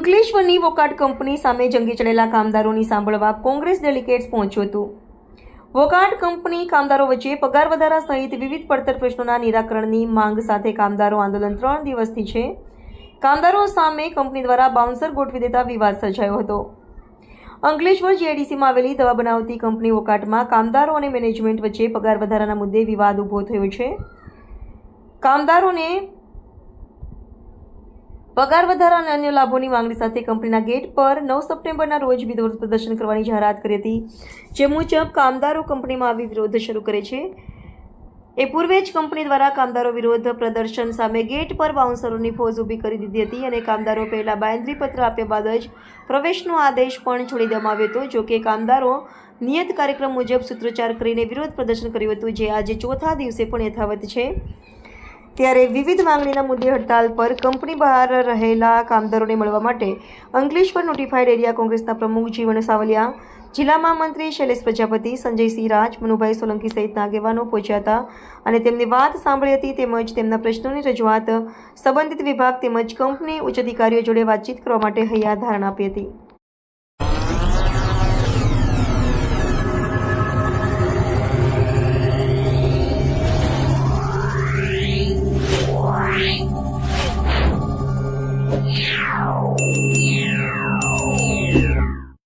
અંકલેશ્વરની વોકાટ company સામે જંગી ચડેલા કામદારોની સાંભળવા કોંગ્રેસ ડેલિગેટ્સ પહોંચ્યું હતું. વોકાટ કંપની કામદારો વચ્ચે પગાર વધારા સહિત વિવિધ પડતર પ્રશ્નોના નિરાકરણની માંગ સાથે કામદારો આંદોલન ત્રણ દિવસથી છે. કામદારો સામે કંપની દ્વારા બાઉન્સર ગોઠવી દેતા વિવાદ સર્જાયો હતો. અંકલેશ્વર જીઆઈડીસીમાં આવેલી દવા બનાવતી કંપની વોકાટમાં કામદારો અને મેનેજમેન્ટ વચ્ચે પગાર વધારાના મુદ્દે વિવાદ ઊભો થયો છે. કામદારોને પગાર વધારા અને અન્ય લાભોની માંગણી સાથે કંપનીના ગેટ પર નવ સપ્ટેમ્બરના રોજ વિરોધ પ્રદર્શન કરવાની જાહેરાત કરી હતી, જે મુજબ કામદારો કંપનીમાં આવી વિરોધ શરૂ કરે છે. એ પૂર્વે જ કંપની દ્વારા કામદારો વિરોધ પ્રદર્શન સામે ગેટ પર બાઉન્સરોની ફોજ ઊભી કરી દીધી હતી અને કામદારો પહેલા બાયંદ્રી પત્ર આપ્યા બાદ જ પ્રવેશનો આદેશ પણ છોડી દેવામાં આવ્યો હતો જોકે કામદારો નિયત કાર્યક્રમ મુજબ સૂત્રોચ્ચાર કરીને વિરોધ પ્રદર્શન કર્યું હતું, જે આજે ચોથા દિવસે પણ યથાવત છે. ત્યારે વિવિધ માંગણીના મુદ્દે હડતાલ પર કંપની બહાર રહેલા કામદારોને મળવા માટે અંકલેશ્વર નોટિફાઈડ એરિયા કોંગ્રેસના પ્રમુખ જીવન સાવલિયા, જિલ્લા મહામંત્રી શૈલેષ પ્રજાપતિ સંજયસિંહ રાજ, મનુભાઈ સોલંકી સહિતના આગેવાનો પહોંચ્યા હતા અને તેમની વાત સાંભળી હતી તેમજ તેમના પ્રશ્નોની રજૂઆત સંબંધિત વિભાગ તેમજ કંપની ઉચ્ચ અધિકારીઓ જોડે વાતચીત કરવા માટે હૈયા ધારણા આપી હતી. Wow.